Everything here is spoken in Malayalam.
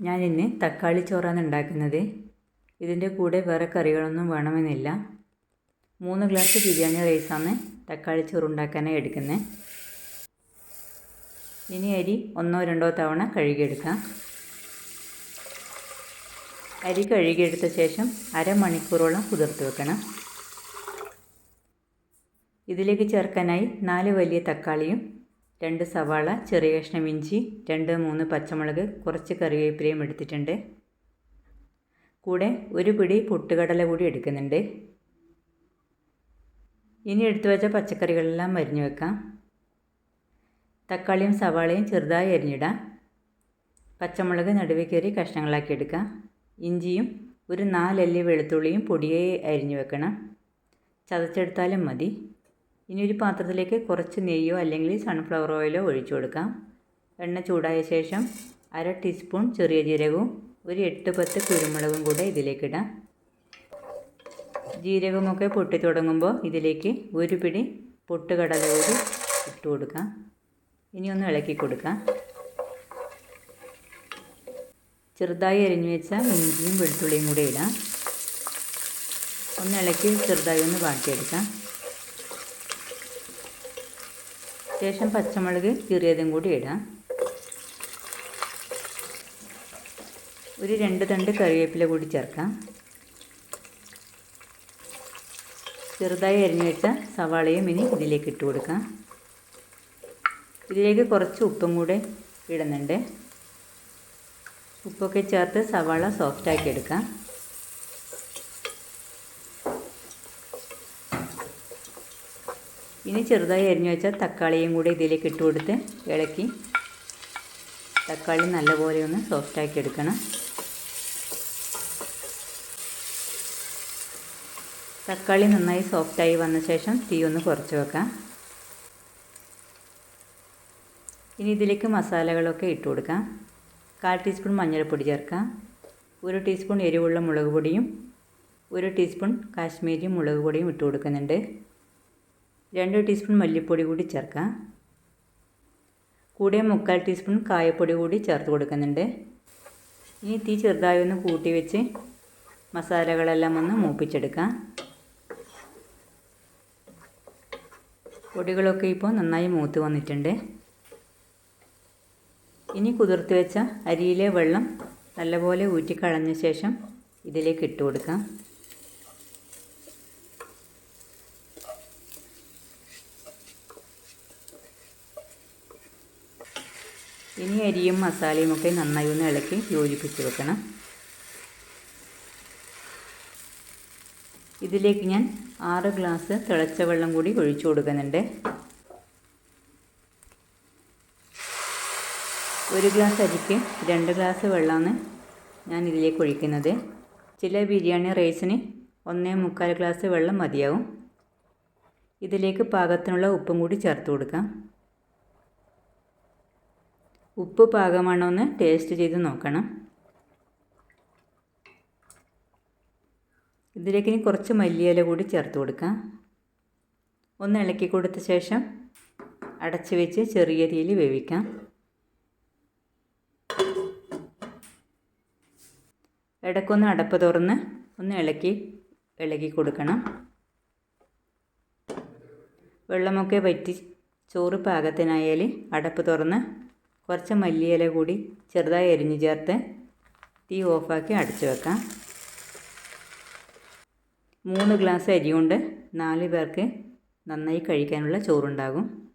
ഞാൻ ഇന്ന് തക്കാളി ചോറാണ് ഉണ്ടാക്കുന്നത്. ഇതിന്റെ കൂടെ വേറെ കറികളൊന്നും വേണമെന്നില്ല. മൂന്ന് ഗ്ലാസ് ബിരിയാണി റൈസാണ് തക്കാളി ചോറ് ഉണ്ടാക്കാനായി എടുക്കുന്നത് ഇനി അരി ഒന്നോ രണ്ടോ തവണ കഴുകിയെടുക്കാം. അരി കഴുകിയെടുത്ത ശേഷം അരമണിക്കൂറോളം കുതിർത്ത് വെക്കണം. ഇതിലേക്ക് ചേർക്കാനായി നാല് വലിയ തക്കാളിയും രണ്ട് സവാള ചെറിയ കഷ്ണം ഇഞ്ചി രണ്ട് മൂന്ന് പച്ചമുളക് കുറച്ച് കറിവേപ്പിലയും എടുത്തിട്ടുണ്ട്. കൂടെ ഒരു പിടി പൊട്ടുകടല കൂടി എടുക്കുന്നുണ്ട്. ഇനി എടുത്തു വെച്ച പച്ചക്കറികളെല്ലാം മരിഞ്ഞു വെക്കാം. തക്കാളിയും സവാളയും ചെറുതായി അരിഞ്ഞിടാം. പച്ചമുളക് നടുവേ കയറി കഷ്ണങ്ങളാക്കി എടുക്കാം. ഇഞ്ചിയും ഒരു നാലല്ലി വെളുത്തുള്ളിയും പൊടിയെ അരിഞ്ഞു വെക്കണം. ചതച്ചെടുത്താലും മതി. ഇനി ഒരു പാത്രത്തിലേക്ക് കുറച്ച് നെയ്യോ അല്ലെങ്കിൽ സൺഫ്ലവർ ഓയിലോ ഒഴിച്ചു കൊടുക്കാം. എണ്ണ ചൂടായ ശേഷം അര ടീസ്പൂൺ ചെറിയ ജീരകവും ഒരു എട്ട് പത്ത് കുരുമുളകും കൂടെ ഇതിലേക്കിടാം ജീരകമൊക്കെ പൊട്ടി തുടങ്ങുമ്പോൾ ഇതിലേക്ക് ഒരു പിടി പൊട്ടുകടല കൂടി ഇട്ട് കൊടുക്കാം. ഇനി ഒന്ന് ഇളക്കി കൊടുക്കാം. ചെറുതായി അരിഞ്ഞു വെച്ച ഇഞ്ചിയും വെളുത്തുള്ളിയും കൂടെ ഇടാം. ഒന്ന് ഇളക്കി ചെറുതായി ഒന്ന് വാട്ടിയെടുക്കാം. ശേഷം പച്ചമുളക് കീറിയതും കൂടി ഇടാം. ഒരു രണ്ട് തണ്ട് കറിവേപ്പില കൂടി ചേർക്കാം. ചെറുതായി അരിഞ്ഞു വെച്ച സവാളയും ഇനി ഇതിലേക്ക് ഇട്ട് കൊടുക്കാം. ഇതിലേക്ക് കുറച്ച് ഉപ്പും കൂടെ ഇടുന്നുണ്ട്. ഉപ്പൊക്കെ ചേർത്ത് സവാള സോഫ്റ്റാക്കി എടുക്കാം. ഇനി ചെറുതായി അരിഞ്ഞു വെച്ച തക്കാളിയും കൂടി ഇതിലേക്ക് ഇട്ട് കൊടുത്ത് ഇളക്കി. തക്കാളി നല്ലപോലെ ഒന്ന് സോഫ്റ്റാക്കി എടുക്കണം. തക്കാളി നന്നായി സോഫ്റ്റായി വന്ന ശേഷം തീ ഒന്ന് കുറച്ച് വെക്കാം. ഇനി ഇതിലേക്ക് മസാലകളൊക്കെ ഇട്ട് കൊടുക്കാം. കാൽ ടീസ്പൂൺ മഞ്ഞൾപ്പൊടി ചേർക്കാം. ഒരു ടീസ്പൂൺ എരിവുള്ള മുളക് പൊടിയും ഒരു ടീസ്പൂൺ കാശ്മീരി മുളക് പൊടിയും ഇട്ട് കൊടുക്കുന്നുണ്ട്. രണ്ട് ടീസ്പൂൺ മല്ലിപ്പൊടി കൂടി ചേർക്കാം. കൂടെ മുക്കാൽ ടീസ്പൂൺ കായപ്പൊടി കൂടി ചേർത്ത് കൊടുക്കുന്നുണ്ട്. ഇനി തീ ചെറുതായി ഒന്ന് കൂട്ടി വെച്ച് മസാലകളെല്ലാം ഒന്ന് മൂപ്പിച്ചെടുക്കാം. പൊടികളൊക്കെ ഇപ്പോൾ നന്നായി മൂത്ത് വന്നിട്ടുണ്ട്. ഇനി കുതിർത്ത് വെച്ച അരിയിലെ വെള്ളം നല്ലപോലെ ഊറ്റിക്കളഞ്ഞ ശേഷം ഇതിലേക്ക് ഇട്ട് കൊടുക്കാം. ഇനി അരിയും മസാലയും ഒക്കെ നന്നായി ഒന്ന് ഇളക്കി യോജിപ്പിച്ച് വെക്കണം. ഇതിലേക്ക് ഞാൻ ആറ് ഗ്ലാസ് തിളച്ച വെള്ളം കൂടി ഒഴിച്ചു കൊടുക്കുന്നുണ്ട്. ഒരു ഗ്ലാസ് അരിക്ക് രണ്ട് ഗ്ലാസ് വെള്ളമാണ് ഞാൻ ഇതിലേക്ക് ഒഴിക്കുന്നത്. ചില ബിരിയാണി റൈസിന് ഒന്നേ മുക്കാൽ ഗ്ലാസ് വെള്ളം മതിയാവും. ഇതിലേക്ക് പാകത്തിനുള്ള ഉപ്പും കൂടി ചേർത്ത് കൊടുക്കാം. ഉപ്പ് പാകമാണോ എന്ന് ടേസ്റ്റ് ചെയ്ത് നോക്കണം. ഇതിലേക്ക് ഇനി കുറച്ച് മല്ലിയില കൂടി ചേർത്ത് കൊടുക്കാം. ഒന്ന് ഇളക്കി കൊടുത്ത ശേഷം അടച്ചു വെച്ച് ചെറിയ തീയിൽ വേവിക്കാം. ഇടയ്ക്കൊന്ന് അടപ്പ് തുറന്ന് ഒന്ന് ഇളക്കി ഇളക്കി കൊടുക്കണം. വെള്ളമൊക്കെ വറ്റി ചോറ് പാകത്തിനായാൽ അടപ്പ് തുറന്ന് കുറച്ച് മല്ലിയില കൂടി ചെറുതായി എരിഞ്ഞു ചേർത്ത് തീ ഓഫാക്കി അടച്ചു വെക്കാം. മൂന്ന് ഗ്ലാസ് അരി കൊണ്ട് നാല് പേർക്ക് നന്നായി കഴിക്കാനുള്ള ചോറുണ്ടാകും.